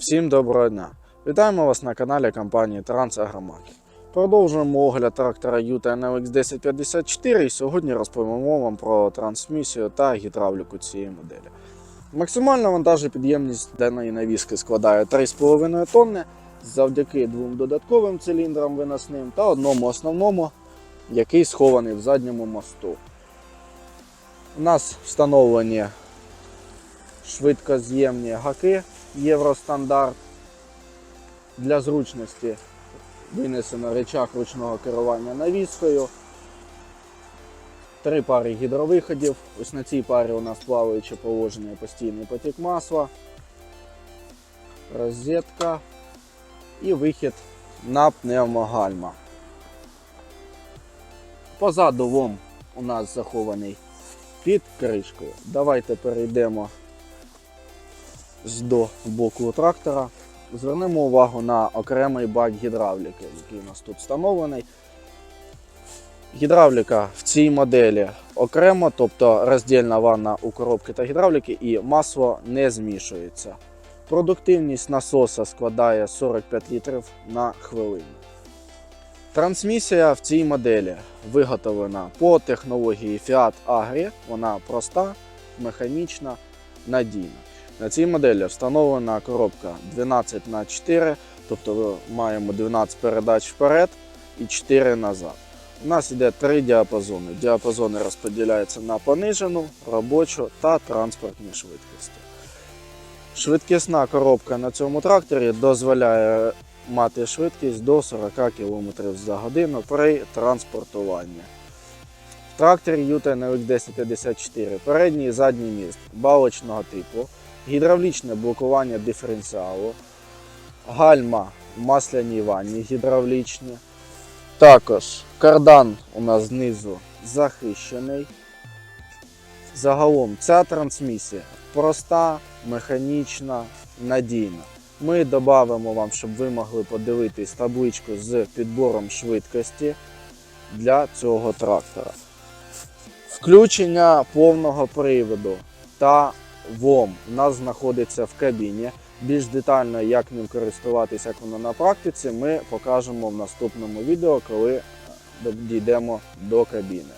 Всім доброго дня! Вітаємо вас на каналі компанії Трансагромаркет. Продовжуємо огляд трактора Юта NLX 1054 і сьогодні розповімо вам про трансмісію та гідравліку цієї моделі. Максимальна вантажопідємність даної навіски складає 3,5 тонни завдяки двом додатковим циліндрам виносним та одному основному, який схований в задньому мосту. У нас встановлені швидкоз'ємні гаки Євростандарт. Для зручності винесено речах ручного керування навіскою. Три пари гідровиходів. Ось на цій парі у нас плаваюче положення постійний потік масла, розетка і вихід на пневмогальма. Позаду вом у нас захований під кришкою. Давайте перейдемо з до боку трактора. Звернемо увагу на окремий бак гідравліки, який у нас тут встановлений. Гідравліка в цій моделі окремо, тобто роздільна ванна у коробки та гідравліки, і масло не змішується. Продуктивність насоса складає 45 літрів на хвилину. Трансмісія в цій моделі виготовлена по технології Fiat Agri. Вона проста, механічна, надійна. На цій моделі встановлена коробка 12 на 4 тобто маємо 12 передач вперед і 4 назад. У нас йде три діапазони. Діапазони розподіляються на понижену, робочу та транспортні швидкості. Швидкісна коробка на цьому тракторі дозволяє мати швидкість до 40 км за годину при транспортуванні. Юта NLX 1054 передній і задній міст балочного типу, гідравлічне блокування диференціалу, гальма в масляній ванні гідравлічні. Також кардан у нас знизу захищений. Загалом ця трансмісія проста, механічна, надійна. Ми додамо вам, щоб ви могли подивитись табличку з підбором швидкості для цього трактора. Включення повного приводу та ВОМ у нас знаходиться в кабіні. Більш детально, як ним користуватися, як воно на практиці, ми покажемо в наступному відео, коли е, дійдемо до кабіни.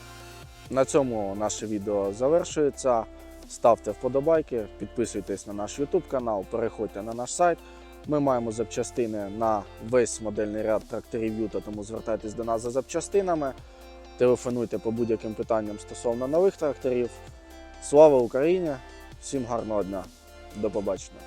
На цьому наше відео завершується. Ставте вподобайки, підписуйтесь на наш YouTube канал, переходьте на наш сайт. Ми маємо запчастини на весь модельний ряд тракторів Юта, тому звертайтесь до нас за запчастинами. Телефонуйте по будь-яким питанням стосовно нових тракторів. Слава Україні! Всім гарного дня! До побачення!